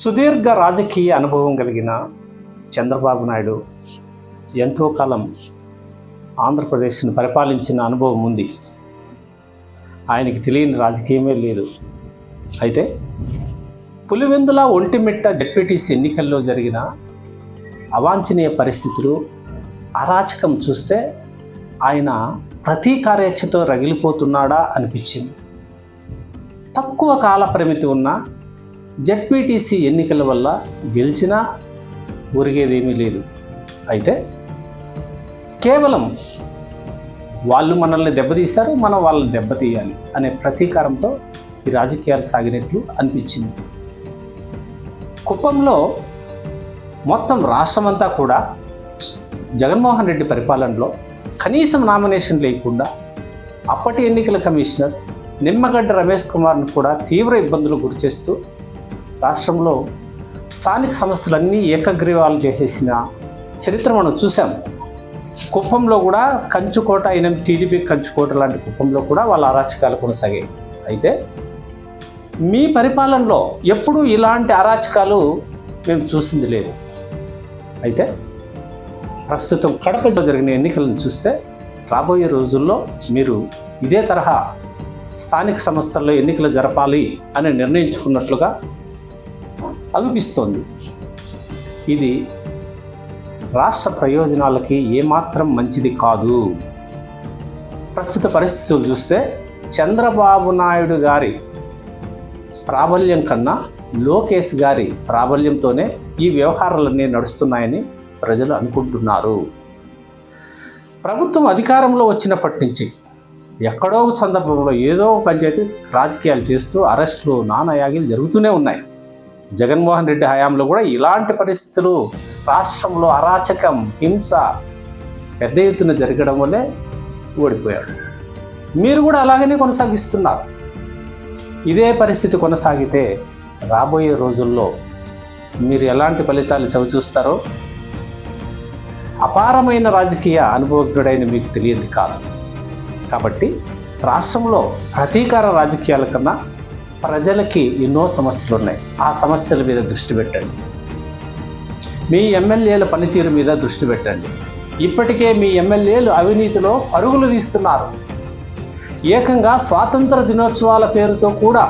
సుదీర్ఘ రాజకీయ అనుభవం కలిగిన చంద్రబాబు నాయుడు ఎంతో కాలం ఆంధ్రప్రదేశ్ను పరిపాలించిన అనుభవం ఉంది. ఆయనకి తెలియని రాజకీయమే లేదు. అయితే పులివెందుల ఒంటిమిట్ట డిప్యూటీస్ ఎన్నికల్లో జరిగిన అవాంఛనీయ పరిస్థితులు అరాచకం చూస్తే ఆయన ప్రతీకారేచ్ఛతో రగిలిపోతున్నాడా అనిపించింది. తక్కువ కాల పరిమితి ఉన్న జెడ్పీటీసీ ఎన్నికల వల్ల గెలిచినా ఒరిగేదేమీ లేదు. అయితే కేవలం వాళ్ళు మనల్ని దెబ్బతీస్తారు మనం వాళ్ళని దెబ్బతీయాలి అనే ప్రతీకారంతో ఈ రాజకీయాలు సాగినట్లు అనిపించింది. కుప్పంలో మొత్తం రాష్ట్రమంతా కూడా జగన్మోహన్ రెడ్డి పరిపాలనలో కనీసం నామినేషన్ లేకుండా అప్పటి ఎన్నికల కమిషనర్ నిమ్మగడ్డ రమేష్ కుమార్ను కూడా తీవ్ర ఇబ్బందులు గురిచేస్తూ రాష్ట్రంలో స్థానిక సమస్యలన్నీ ఏకగ్రీవాలు చేసేసిన చరిత్ర మనం చూసాం. కుప్పంలో కూడా కంచుకోట అయిన టీడీపీ కంచుకోట లాంటి కుప్పంలో కూడా వాళ్ళ అరాచకాలు కొనసాగాయి. అయితే మీ పరిపాలనలో ఎప్పుడూ ఇలాంటి అరాచకాలు మేము చూసింది లేదు. అయితే ప్రస్తుతం కడపలో జరిగిన ఎన్నికలను చూస్తే రాబోయే రోజుల్లో మీరు ఇదే తరహా స్థానిక సంస్థల్లో ఎన్నికలు జరపాలి అని నిర్ణయించుకున్నట్లుగా అనిపిస్తోంది ఇది రాష్ట్ర ప్రయోజనాలకి ఏమాత్రం మంచిది కాదు. ప్రస్తుత పరిస్థితులు చూస్తే చంద్రబాబు నాయుడు గారి ప్రాబల్యం కన్నా లోకేష్ గారి ప్రాబల్యంతోనే ఈ వ్యవహారాలన్నీ నడుస్తున్నాయని ప్రజలు అనుకుంటున్నారు. ప్రభుత్వం అధికారంలో వచ్చినప్పటి నుంచి ఎక్కడో సందర్భంలో ఏదో పంచాయతీ రాజకీయాలు చేస్తూ అరెస్టులు నానాయాగిలు జరుగుతూనే ఉన్నాయి. జగన్మోహన్ రెడ్డి హయాంలో కూడా ఇలాంటి పరిస్థితులు రాష్ట్రంలో అరాచకం హింస పెద్ద ఎత్తున జరగడం వల్లే ఓడిపోయాడు మీరు కూడా అలాగనే కొనసాగిస్తున్నారు. ఇదే పరిస్థితి కొనసాగితే రాబోయే రోజుల్లో మీరు ఎలాంటి ఫలితాలు చవిచూస్తారో అపారమైన రాజకీయ అనుభవజ్ఞుడైన మీకు తెలియదు కాదు. కాబట్టి రాష్ట్రంలో ప్రతీకార రాజకీయాల కన్నా ప్రజలకి ఎన్నో సమస్యలు ఉన్నాయి ఆ సమస్యల మీద దృష్టి పెట్టండి. మీ ఎమ్మెల్యేల పనితీరు మీద దృష్టి పెట్టండి. ఇప్పటికే మీ ఎమ్మెల్యేలు అవినీతిలో పరుగులు తీస్తున్నారు. ఏకంగా స్వాతంత్ర దినోత్సవాల పేరుతో కూడా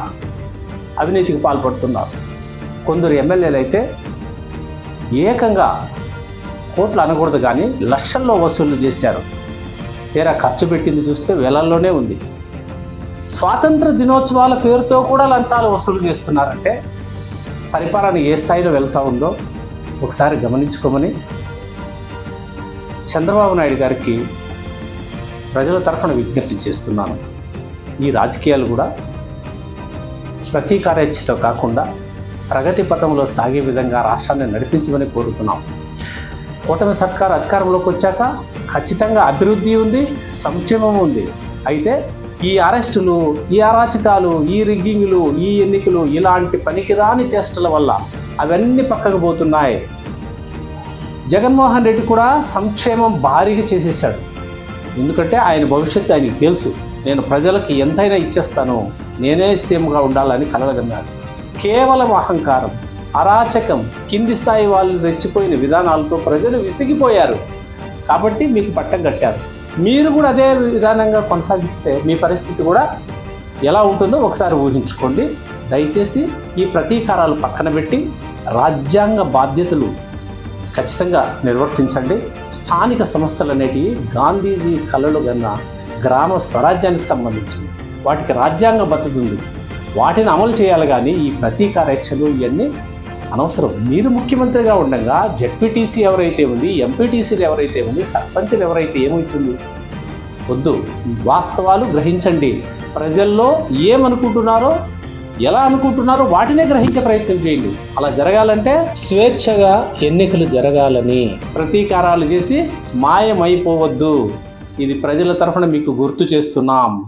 అవినీతికి పాల్పడుతున్నారు. కొందరు ఎమ్మెల్యేలు అయితే ఏకంగా కోట్లు అనకూడదు కానీ లక్షల్లో వసూళ్ళు చేశారు. తీరా ఖర్చు పెట్టింది చూస్తే వేలల్లోనే ఉంది. స్వాతంత్ర దినోత్సవాల పేరుతో కూడా లంచాలు వసూలు చేస్తున్నారంటే పరిపాలన ఏ స్థాయిలో వెళ్తూ ఉందో ఒకసారి గమనించుకోమని చంద్రబాబు నాయుడు గారికి ప్రజల తరఫున విజ్ఞప్తి చేస్తున్నాను. ఈ రాజకీయాలు కూడా ప్రతీకారేచ్ఛతో కాకుండా ప్రగతి పథంలో సాగే విధంగా రాష్ట్రాన్ని నడిపించమని కోరుతున్నాం. కూటమి సర్కార్ అధికారంలోకి వచ్చాక ఖచ్చితంగా అభివృద్ధి ఉంది సంక్షేమం ఉంది. అయితే ఈ అరెస్టులు ఈ అరాచకాలు ఈ రిగ్గింగ్లు ఈ ఎన్నికలు ఇలాంటి పనికిరాని చేష్టల వల్ల అవన్నీ పక్కకు పోతున్నాయి. జగన్మోహన్ రెడ్డి కూడా సంక్షేమం భారీగా చేసేసాడు ఎందుకంటే ఆయన భవిష్యత్తు ఆయనకి తెలుసు. నేను ప్రజలకు ఎంతైనా ఇచ్చేస్తాను. నేనే సీఎంగా ఉండాలని కలగన్నాడు కేవలం అహంకారం అరాచకం కింది స్థాయి వాళ్ళు రెచ్చిపోయిన విధానాలతో ప్రజలు విసిగిపోయారు. కాబట్టి మీకు పట్టం కట్టారు. మీరు కూడా అదే విధానంగా కొనసాగిస్తే మీ పరిస్థితి కూడా ఎలా ఉంటుందో ఒకసారి ఊహించుకోండి. దయచేసి ఈ ప్రతీకారాలు పక్కన పెట్టి రాజ్యాంగ బాధ్యతలు ఖచ్చితంగా నిర్వర్తించండి. స్థానిక సంస్థలు అనేటివి గాంధీజీ కళలు కన్న గ్రామ స్వరాజ్యానికి సంబంధించింది వాటికి రాజ్యాంగ భద్రత ఉంది. వాటిని అమలు చేయాలి కానీ ఈ ప్రతీకారేక్షలు ఇవన్నీ అనవసరం. మీరు ముఖ్యమంత్రిగా ఉండగా జెడ్పీటీసీ ఎవరైతే ఉంది ఎంపీటీసీలు ఎవరైతే ఉంది సర్పంచులు ఎవరైతే ఏమవుతుంది? వద్దు. వాస్తవాలు గ్రహించండి. ప్రజల్లో ఏమనుకుంటున్నారో ఎలా అనుకుంటున్నారో వాటినే గ్రహించే ప్రయత్నం చేయండి. అలా జరగాలంటే స్వేచ్ఛగా ఎన్నికలు జరగాలని ప్రతీకారాలు చేసి మాయమైపోవద్దు. ఇది ప్రజల తరఫున మీకు గుర్తు చేస్తున్నాం.